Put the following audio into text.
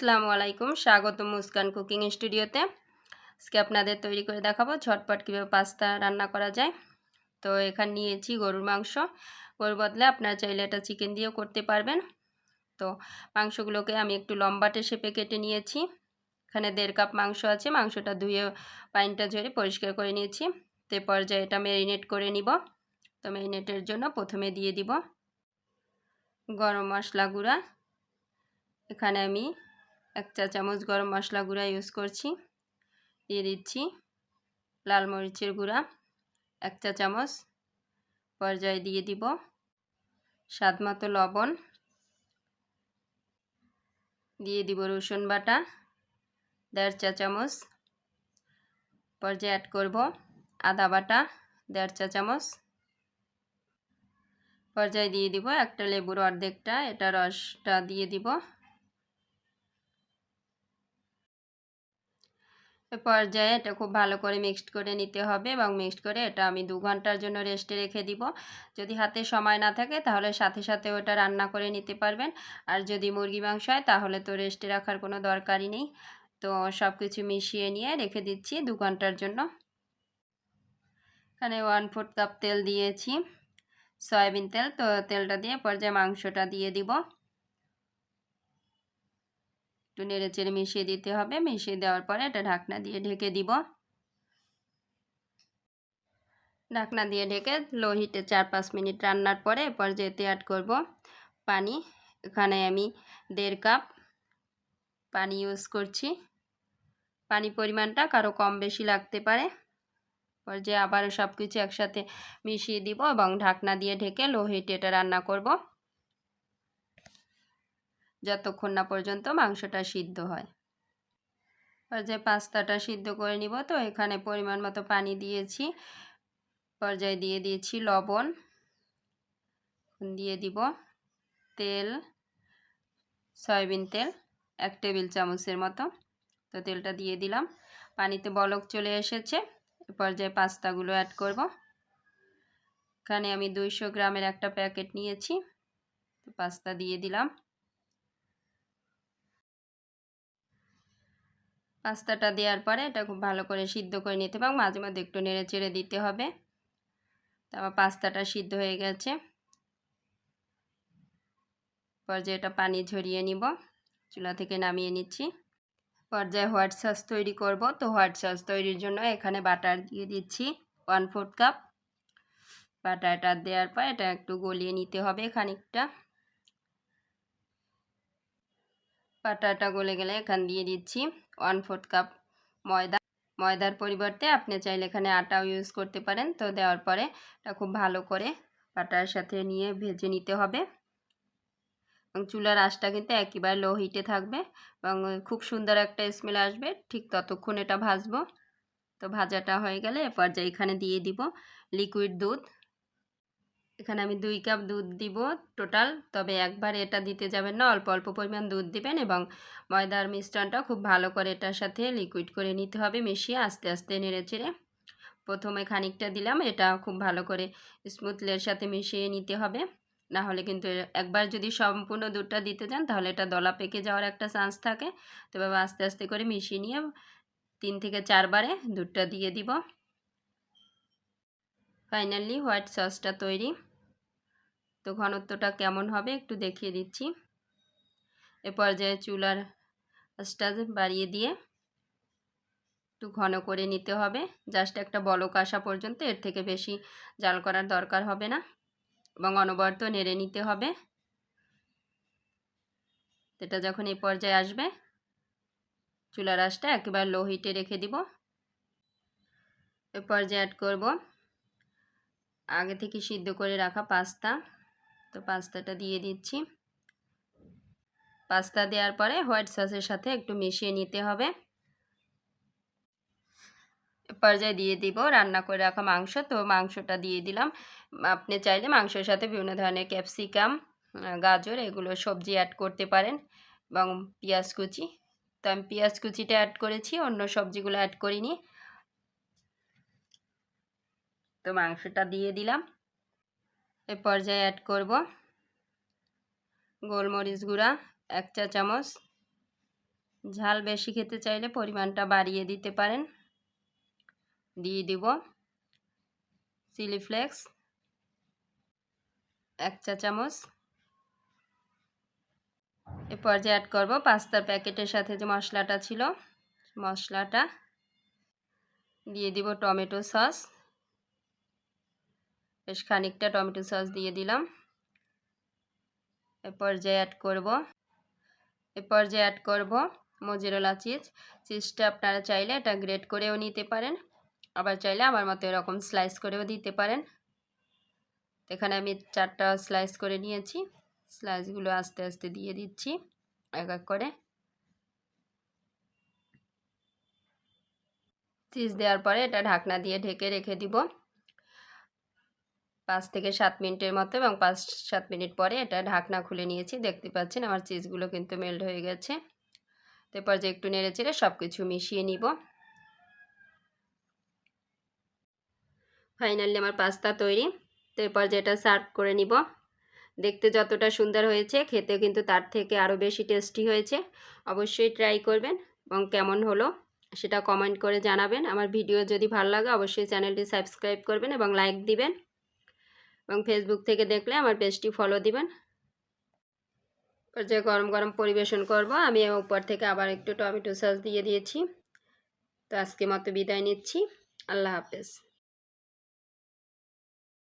আসসালামু আলাইকুম, স্বাগত মুস্কান কুকিং স্টুডিওতে। আজকে আপনাদের তৈরি করে দেখাবো ঝটপট কীভাবে পাস্তা রান্না করা যায়। তো এখানে নিয়েছি গরুর মাংস। গরুর বদলে আপনারা চাইলে এটা চিকেন দিয়েও করতে পারবেন। তো মাংসগুলোকে আমি একটু লম্বাটে শেপে কেটে নিয়েছি। এখানে দেড় কাপ মাংস আছে, মাংসটা ধুয়ে পানিটা ঝরে পরিষ্কার করে নিয়েছি। তো পর্যায়ে এটা ম্যারিনেট করে নিব। তো ম্যারিনেটের জন্য প্রথমে দিয়ে দিব গরম মশলা গুঁড়া। এখানে আমি এক চা চামচ গরম মশলা গুঁড়া ইউজ করছি। দিয়ে দিচ্ছি লাল মরিচের গুঁড়া। এক চা চামচ পর্যায়ে দিয়ে দিব স্বাদ মতো লবণ। দিয়ে দিব রসুন বাটা। দেড় চা চামচ পর্যায়ে অ্যাড করব আদা বাটা। দেড় চা চামচ পর্যায়ে দিয়ে দিব একটা লেবুর অর্ধেকটা। এটা রসটা দিয়ে দিব। পর্যায়ে এটা খুব ভালো করে মিক্সড করে নিতে হবে এবং মিক্সড করে এটা আমি দু ঘণ্টার জন্য রেস্টে রেখে দিব। যদি হাতে সময় না থাকে তাহলে সাথে সাথে ওটা রান্না করে নিতে পারবেন। আর যদি মুরগি মাংস হয় তাহলে তো রেস্টে রাখার কোনো দরকারই নেই। তো সব কিছু মিশিয়ে নিয়ে রেখে দিচ্ছি দু ঘণ্টার জন্য। এখানে ওয়ান ফোর্থ কাপ তেল দিয়েছি। সয়াবিন তেল, তো তেলটা দিয়ে পর্যায়ে মাংসটা দিয়ে দিব। একটু নেড়ে চেড়ে মিশিয়ে দিতে হবে। মিশিয়ে দেওয়ার পরে এটা ঢাকনা দিয়ে ঢেকে দিব। ঢাকনা দিয়ে ঢেকে লো হিটে চার পাঁচ মিনিট রান্নার পরে পর্যায়েতে অ্যাড করব পানি। এখানে আমি দেড় কাপ পানি ইউজ করছি। পানি পরিমাণটা কারও কম বেশি লাগতে পারে। যে আবারও সব কিছু একসাথে মিশিয়ে দিব এবং ঢাকনা দিয়ে ঢেকে লো হিটে এটা রান্না করব। যতক্ষণ না পর্যন্ত মাংসটা সিদ্ধ হয়। পর্যায়ে পাস্তাটা সিদ্ধ করে নিব। তো এখানে পরিমাণ মতো পানি দিয়েছি। পর্যায়ে দিয়ে দিয়েছি লবণ। দিয়ে দিব তেল, সয়াবিন তেল, এক টেবিল চামচের মতো। তো তেলটা দিয়ে দিলাম। পানিতে বলক চলে এসেছে। পর্যায়ে পাস্তাগুলো অ্যাড করব। এখানে আমি দুইশো গ্রামের একটা প্যাকেট নিয়েছি। পাস্তা দিয়ে দিলাম। পাস্তাটা দেওয়ার পরে এটা খুব ভালো করে সিদ্ধ করে নিতে হবে মাঝে মাঝে একটু নেড়ে চেড়ে দিতে হবে। তারপর পাস্তাটা সিদ্ধ হয়ে গেছে। পর্যায়ে এটা পানি ঝরিয়ে নিব। চুলা থেকে নামিয়ে নিচ্ছি। পর্যায়ে হোয়াইট সস তৈরি করব। তো হোয়াইট সস তৈরির জন্য এখানে বাটার দিয়ে দিচ্ছি ওয়ান ফোর্থ কাপ। বাটারটা দেওয়ার পর এটা একটু গলিয়ে নিতে হবে খানিকটা। বাটারটা গলে গেলে এখান দিয়ে দিচ্ছি। ওয়ান ফোর্থ কাপ ময়দা, ময়দার পরিবর্তে আপনি চাইলে এখানে আটাও ইউজ করতে পারেন। তো দেওয়ার পরে এটা খুব ভালো করে বাটার সাথে নিয়ে ভেজে নিতে হবে। এবং চুলার আঁচটা কিন্তু একেবারে লো হিটে থাকবে এবং খুব সুন্দর একটা স্মেল আসবে। ঠিক ততক্ষণ এটা ভাজবো। তো ভাজাটা হয়ে গেলে এ পর্যায়ে এখানে দিয়ে দিব লিকুইড দুধ। এখানে আমি দুই কাপ দুধ দিব টোটাল তবে একবার এটা দিতে যাবেন না, অল্প অল্প পরিমাণ দুধ দিবেন এবং ময়দার মিশ্রণটা খুব ভালো করে এটার সাথে লিকুইড করে নিতে হবে, মিশিয়ে আস্তে আস্তে নেড়ে চেড়ে। প্রথমে খানিকটা দিলাম, এটা খুব ভালো করে স্মুথলের সাথে মিশিয়ে নিতে হবে। না হলে কিন্তু একবার যদি সম্পূর্ণ দুধটা দিতে যান, তাহলে এটা দলা পেকে যাওয়ার একটা চান্স থাকে। তবে আস্তে আস্তে করে মিশিয়ে নিয়ে তিন থেকে চারবারে দুধটা দিয়ে দিব। ফাইনালি হোয়াইট সসটা তৈরি। তো ঘনত্বটা কেমন হবে একটু দেখিয়ে দিচ্ছি। এ পর্যায়ে চুলার আঁচটা বাড়িয়ে দিয়ে একটু ঘন করে নিতে হবে। জাস্ট একটা বলক আসা পর্যন্ত এর থেকে বেশি জাল করার দরকার হবে না এবং অনবরত নেড়ে নিতে হবে। এটা যখন এই পর্যায়ে আসবে চুলার আঁচটা একেবারে লো হিটে রেখে দিব। এ পর্যায়ে অ্যাড করব আগে থেকে সিদ্ধ করে রাখা পাস্তা। তো পাস্তাটা দিয়ে দিচ্ছি। পাস্তা দেওয়ার পরে হোয়াইট সসের সাথে একটু মিশিয়ে নিতে হবে। পর্যায়ে দিয়ে দিব রান্না করে রাখা মাংস। তো মাংসটা দিয়ে দিলাম। আপনি চাইলে মাংসের সাথে বিভিন্ন ধরনের ক্যাপসিকাম গাজর এগুলো সবজি অ্যাড করতে পারেন এবং পেঁয়াজ কুচি। তো আমি পেঁয়াজ কুচিটা অ্যাড করেছি, অন্য সবজিগুলো অ্যাড করিনি। তো মাংসটা দিয়ে দিলাম। এ পর্যায়ে অ্যাড করব। গোলমরিচ গুঁড়া, এক চা চামচ। ঝাল বেশি খেতে চাইলে পরিমাণটা বাড়িয়ে দিতে পারেন। দিয়ে দিব চিলি ফ্লেক্স। এক চা চামচ। এ পর্যায়ে অ্যাড করব পাস্তার প্যাকেটের সাথে যে মশলাটা ছিল, মশলাটা। দিয়ে দিব টমেটো সস। বেশ খানিকটা টমেটো সস দিয়ে দিলাম। এ পর্যায়ে অ্যাড করব এ পর্যায়ে অ্যাড করব মজেরলা চিজ চিজটা আপনারা চাইলে এটা গ্রেট করেও নিতে পারেন, আবার চাইলে আমার মতো এরকম স্লাইস করেও দিতে পারেন। এখানে আমি চারটা স্লাইস করে নিয়েছি স্লাইসগুলো আস্তে আস্তে দিয়ে দিচ্ছি, এক এক করে। চিজ দেওয়ার পরে এটা ঢাকনা দিয়ে ঢেকে রেখে দিব। পাঁচ থেকে সাত মিনিটের মতো এবং পাঁচ সাত মিনিট পরে এটা ঢাকনা খুলে নিয়েছি। দেখতে পাচ্ছেন আমার চিজগুলো কিন্তু মেল্ট হয়ে গেছে। তারপর যে একটু নেড়ে চেড়ে সব কিছু মিশিয়ে নিব। ফাইনালি আমার পাস্তা তৈরি। তো এরপর যেটা সার্ভ করে নিব। দেখতে যতটা সুন্দর হয়েছে খেতে কিন্তু তার থেকে আরও বেশি টেস্টি হয়েছে। অবশ্যই ট্রাই করবেন এবং কেমন হলো সেটা কমেন্ট করে জানাবেন। আমার ভিডিও যদি ভালো লাগে অবশ্যই চ্যানেলটি সাবস্ক্রাইব করবেন এবং লাইক দিবেন। এবং ফেসবুক থেকে দেখলে আমার পেজটি ফলো দিবেন। যে গরম গরম পরিবেশন করব। আমি উপর থেকে আবার একটু টমেটো সস দিয়ে দিয়েছি। তো আজকে মতো বিদায় নিচ্ছি। আল্লাহ হাফেজ।